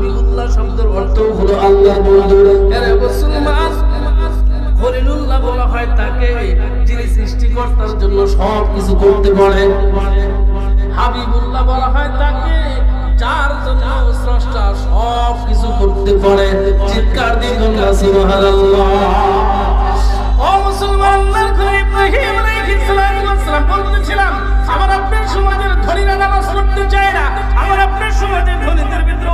হাবিবুল্লাহ শব্দের অর্থ হলো আল্লাহর বন্ধু এরে মুসলমান খলিলুল্লাহ বলা হয় তাকে যিনি সৃষ্টিকর্তার জন্য সব কিছু করতে পারে। হাবিবুল্লাহ বলা হয় তাকে যার জন্য স্রষ্টা সব কিছু করতে পারে। চিৎকার দিয়ে সুবহানাল্লাহ। ও মুসলমান আল্লাহর ইব্রাহিম আলাইহিস সালাম বলতেছিলাম, আমার আপনার সমাজের ধনীরা নামাজ পড়তে চায় না, আমার আপনার সমাজের ধনীদের ভিতরে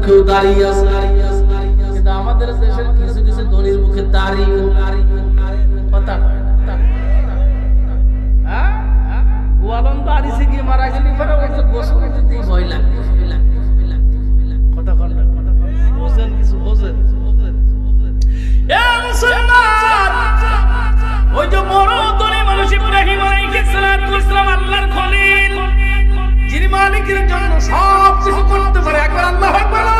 মুখেও দাঁড়িয়ে আছে। কিন্তু আমাদের দেশের কিছু কিছু ধনীর মুখে দাঁড়িয়ে কথা? গোয়ালন্দ আরিসে গিয়ে মারা গেলি পরে বলছে গোসল দিতেই ভয় লাগবে। কথা কন। বোঝেন কিছু বোঝেন এ মুসলমান, ওই যে বড় ধনী মানুষ ইব্রাহিম আলাইহিস সালাতু ওয়াস আল্লাহর খলিল। যিনি মালিকের জন্য সব কিছু করতে পারে। একবার আল্লাহ আকবার।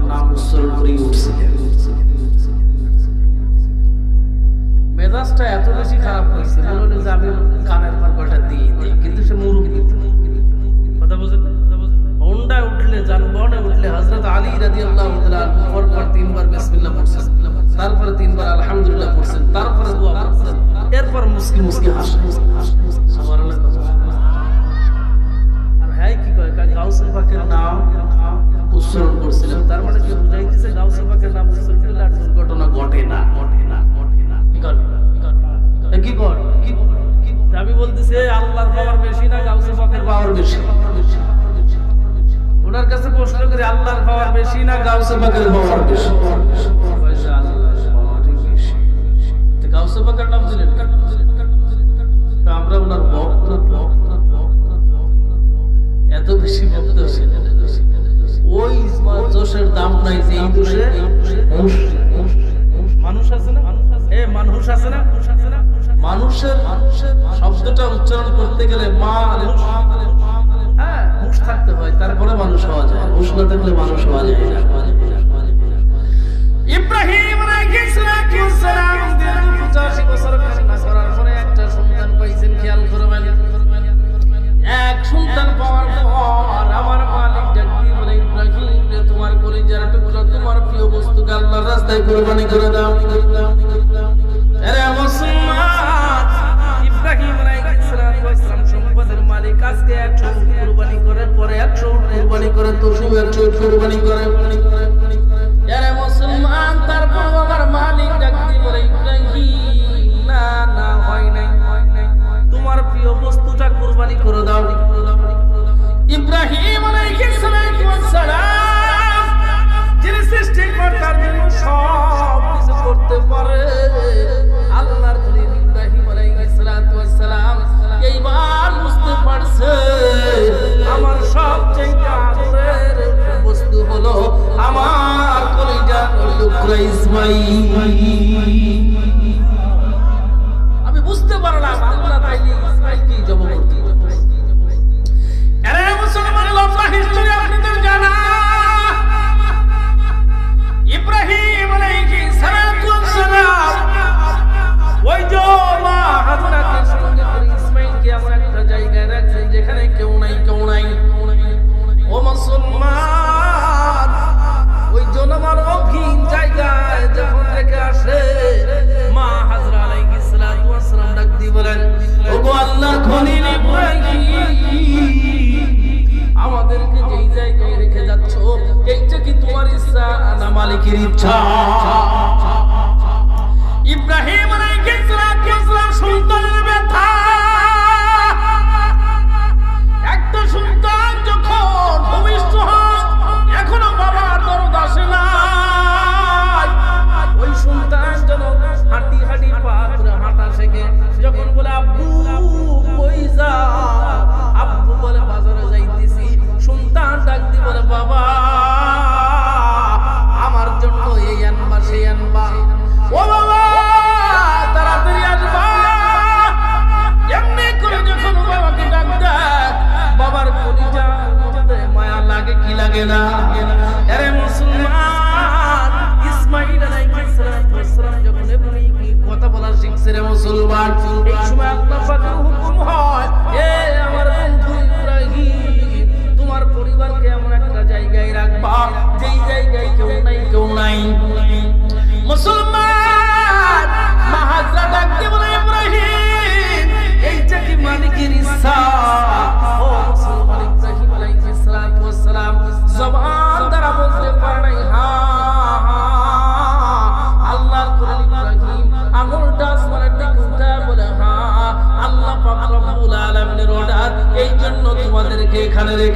বেশি না গাউসে পাকের পাওয়ার বেশি? গাউসে মানুষ আছে না? এ মানুষের শব্দটা উচ্চারণ করতে গেলে হ্যাঁ হুঁশ থাকতে হয়, তারপরে মানুষ হওয়া যায়। হুঁশ থাকলে মানুষ হওয়া যায়। ইব্রাহিম আলাইহিস সালাম দিন 85 বছর কান্না করার পরে একটা সন্তান পাইছেন, খেয়াল করবেন। এক সন্তান পাওয়ার পর আমার মালিক ডাক বলে, ইব্রাহিম, তোমার কলিজার টুকরা, তোমার প্রিয় বস্তুকে আল্লাহর রাস্তায় কুরবানি করে দাও। 100 করে মুসলমান তারপর আমার মালিক বলে ইব্রাহিম না না হয় নাই। তোমার প্রিয় বস্তুটা কুরবানি করে দাও। ইব্রাহিম আলাইহিস সালাম vai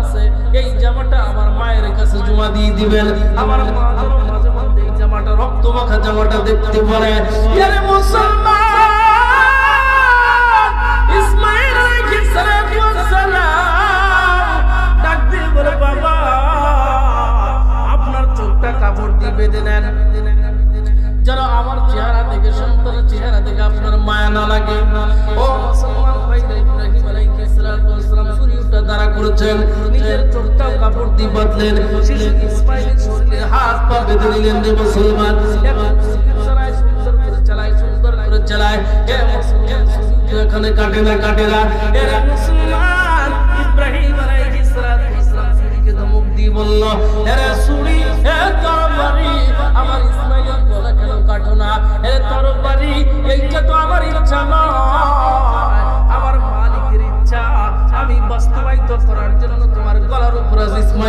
আছে এই জামাটা আমার মায়ের কাছে দিয়ে আমার মা মাঝে এই জামাটা রক্ত মাখা জামাটা দেখতে পারে। মুসলমান! করেছেন, নিজের চোখটাও কাপড় দিয়ে বাঁধলেন শিশু ইসমাইলের শরীরে হাত পা বেঁধে নিলেন রে মুসলমান। এখন চালায় সুন্দর করে চালায়, সুন্দর করে চালায়। এ মুসলমান এখানে কাটে না কাটে না? এ মুসলমান, ইব্রাহিম আলাইহিস সালাতু ওয়াস সালাম ছুরিকে ধমক দিয়ে বলল, এরে ছুরি এ তরবারি আমার ইসমাইলের গলা কেন কাটো না? এ তরবারি, এইটা তো আমার ইচ্ছা নয়।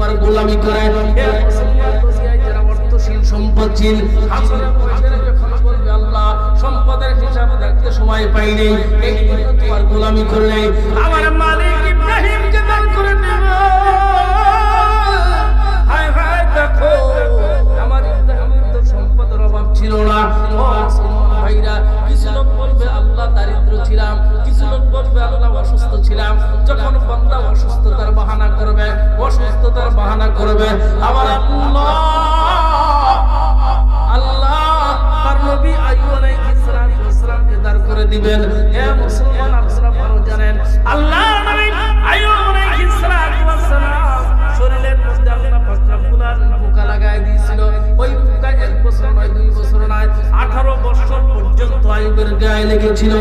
তোমার গোলামি করে। সম্পদের হিসাব দেখতে সময় পাইনি। তোমার গোলামি করলে। আমার মালিক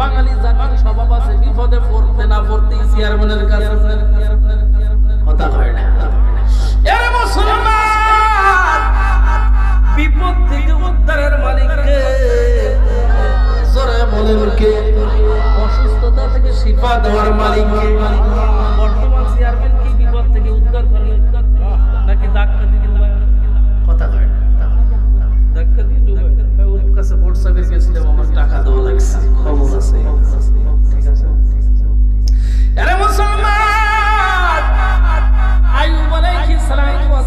বাঙালি জাতির স্বভাব আছে, বিপদে পড়তে না, পড়তেই চেয়ারম্যানের কাছে। কথা হয় না। বিপদ থেকে উদ্ধারের মালিককে। অসুস্থতা থেকে শিফা দেওয়ার মালিককে। বর্তমান চেয়ারম্যান কি বিপদ থেকে উদ্ধার করলে? নাকি দিয়ে কাছে বোর্ড সাহেবের গেছিলাম আমার টাকা দেওয়া লাগছে। খবর আছে। ঠিক আছে আরে মুসলমান! আইয়ুব আলাইহিস সালাতু ওয়াস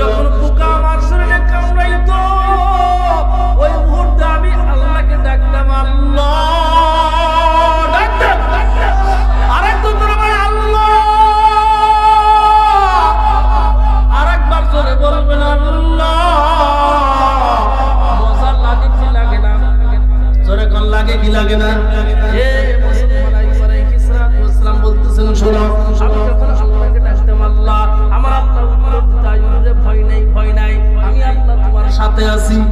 যখন পোকা আমার শরীরে কামড়াইত, ওই মুহূর্তে আমি আল্লাহকে ডাকতাম আল্লাহ ডাকতাম আরেকজন আল্লাহ। আরেকবার জোরে বলবেন, আল্লাহ। মজা লাগে কি লাগে না? জোরে কি লাগে না? frase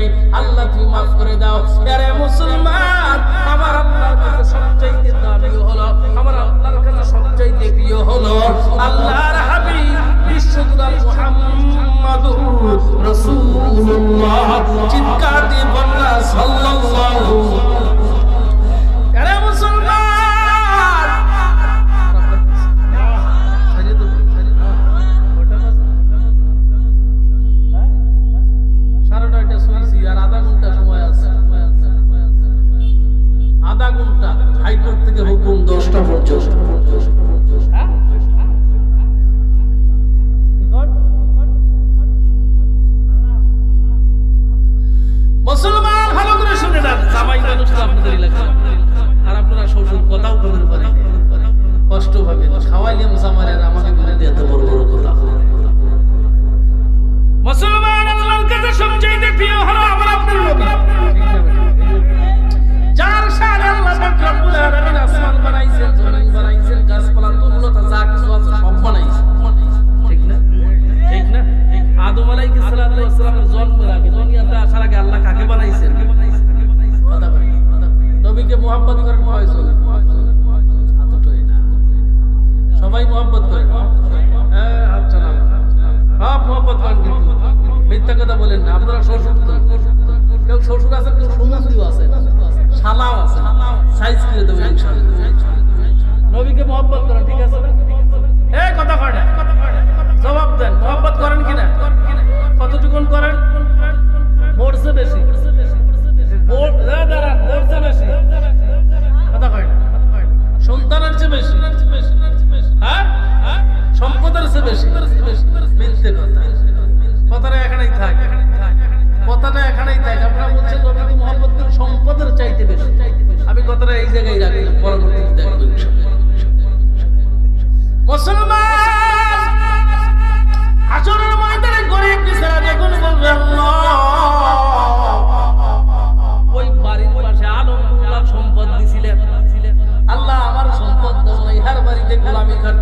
নাই, আল্লাহ তুমি মাফ করে দাও। আরে মুসলমান, আমার আল্লাহর কাছে সবচাইতে দামি হলো, আমার আল্লাহর কাছে সবচাইতে প্রিয় হলো আল্লাহর হাবিব বিশ্বদুলাল মুহাম্মাদুর রাসূলুল্লাহ। চিৎকার দিয়ে বললা সাল্লাল্লাহু আলাইহি